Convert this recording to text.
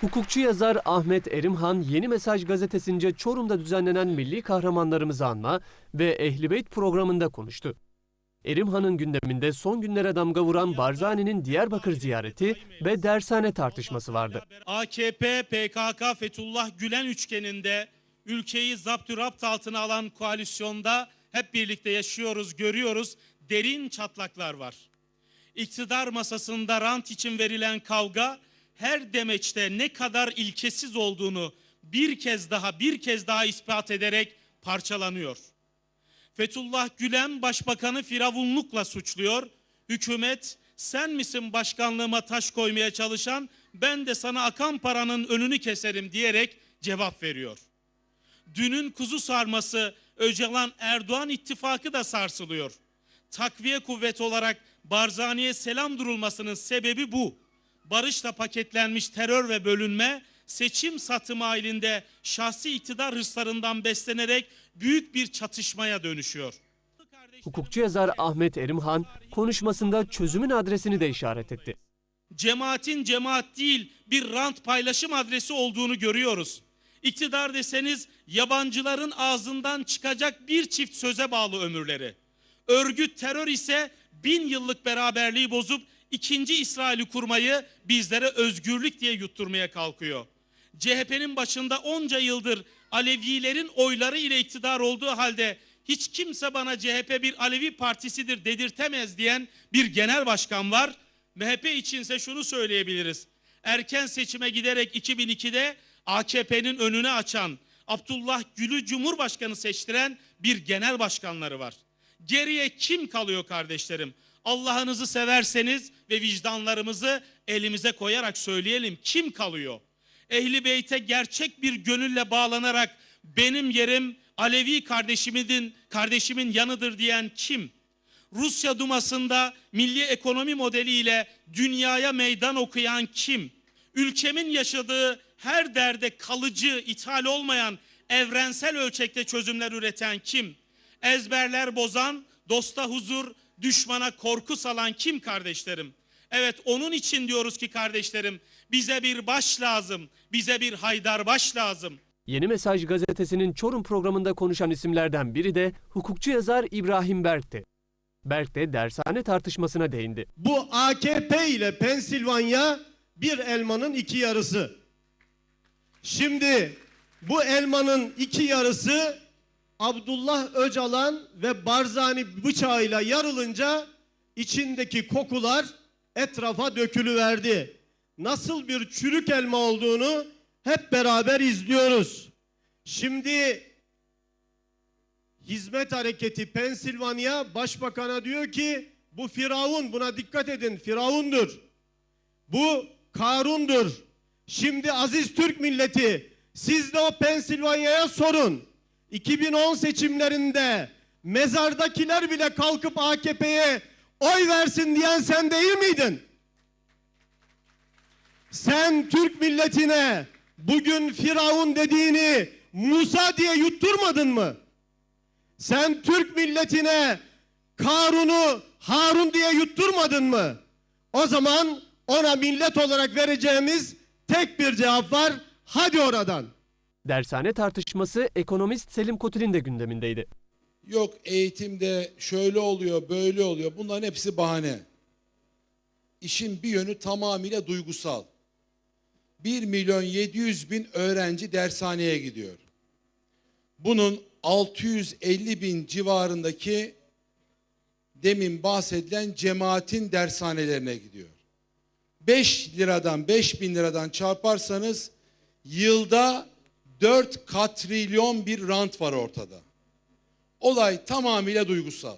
Hukukçu yazar Ahmet Erimhan Yeni Mesaj gazetesince Çorum'da düzenlenen Milli Kahramanlarımızı anma ve Ehlibeyt programında konuştu. Erimhan'ın gündeminde son günlere damga vuran Barzani'nin Diyarbakır ziyareti ve dershane tartışması vardı. AKP, PKK, Fethullah Gülen üçgeninde ülkeyi zapturapt altına alan koalisyonda hep birlikte yaşıyoruz, görüyoruz. Derin çatlaklar var. İktidar masasında rant için verilen kavga her demeçte ne kadar ilkesiz olduğunu bir kez daha bir kez daha ispat ederek parçalanıyor. Fethullah Gülen başbakanı firavunlukla suçluyor. Hükümet sen misin başkanlığıma taş koymaya çalışan ben de sana akan paranın önünü keserim diyerek cevap veriyor. Dünün kuzu sarması Öcalan Erdoğan ittifakı da sarsılıyor. Takviye kuvvet olarak Barzani'ye selam durulmasının sebebi bu. Barışla paketlenmiş terör ve bölünme seçim satımı halinde şahsi iktidar hırslarından beslenerek büyük bir çatışmaya dönüşüyor. Hukukçu yazar Ahmet Erimhan konuşmasında çözümün adresini de işaret etti. cemaatin cemaat değil bir rant paylaşım adresi olduğunu görüyoruz. İktidar deseniz yabancıların ağzından çıkacak bir çift söze bağlı ömürleri. Örgüt terör ise bin yıllık beraberliği bozup ikinci İsrail'i kurmayı bizlere özgürlük diye yutturmaya kalkıyor. CHP'nin başında onca yıldır Alevilerin oyları ile iktidar olduğu halde hiç kimse bana CHP bir Alevi partisidir dedirtemez diyen bir genel başkan var. MHP içinse şunu söyleyebiliriz. Erken seçime giderek 2002'de AKP'nin önünü açan, Abdullah Gül'ü Cumhurbaşkanı seçtiren bir genel başkanları var. Geriye kim kalıyor kardeşlerim? Allah'ınızı severseniz ve vicdanlarımızı elimize koyarak söyleyelim. Kim kalıyor? Ehli Beyt'e gerçek bir gönülle bağlanarak benim yerim Alevi kardeşimin kardeşimin yanıdır diyen kim? Rusya Duması'nda milli ekonomi modeliyle dünyaya meydan okuyan kim? Ülkemin yaşadığı her derde kalıcı, ithal olmayan, evrensel ölçekte çözümler üreten kim? Ezberler bozan, dosta huzur, düşmana korku salan kim kardeşlerim? Evet onun için diyoruz ki kardeşlerim bize bir baş lazım, bize bir haydar baş lazım. Yeni Mesaj gazetesinin Çorum programında konuşan isimlerden biri de hukukçu yazar İbrahim Berk'ti. Berk de dershane tartışmasına değindi. Bu AKP ile Pensilvanya bir elmanın iki yarısı. Şimdi bu elmanın iki yarısı Abdullah Öcalan ve Barzani bıçağıyla yarılınca içindeki kokular etrafa dökülüverdi. Nasıl bir çürük elma olduğunu hep beraber izliyoruz. Şimdi Hizmet Hareketi Pensilvanya Başbakan'a diyor ki bu Firavun buna dikkat edin Firavundur. Bu Karun'dur. Şimdi aziz Türk milleti siz de o Pensilvanya'ya sorun. 2010 seçimlerinde mezardakiler bile kalkıp AKP'ye oy versin diyen sen değil miydin? Sen Türk milletine bugün Firavun dediğini Musa diye yutturmadın mı? Sen Türk milletine Karun'u Harun diye yutturmadın mı? O zaman ona millet olarak vereceğimiz tek bir cevap var. Hadi oradan. Dershane tartışması ekonomist Selim Kotil'in de gündemindeydi. Yok eğitimde şöyle oluyor, böyle oluyor. Bunların hepsi bahane. İşin bir yönü tamamıyla duygusal. 1 milyon 700 bin öğrenci dershaneye gidiyor. Bunun 650 bin civarındaki demin bahsedilen cemaatin dershanelerine gidiyor. 5 liradan 5 bin liradan çarparsanız yılda 4 katrilyon bir rant var ortada. Olay tamamıyla duygusal.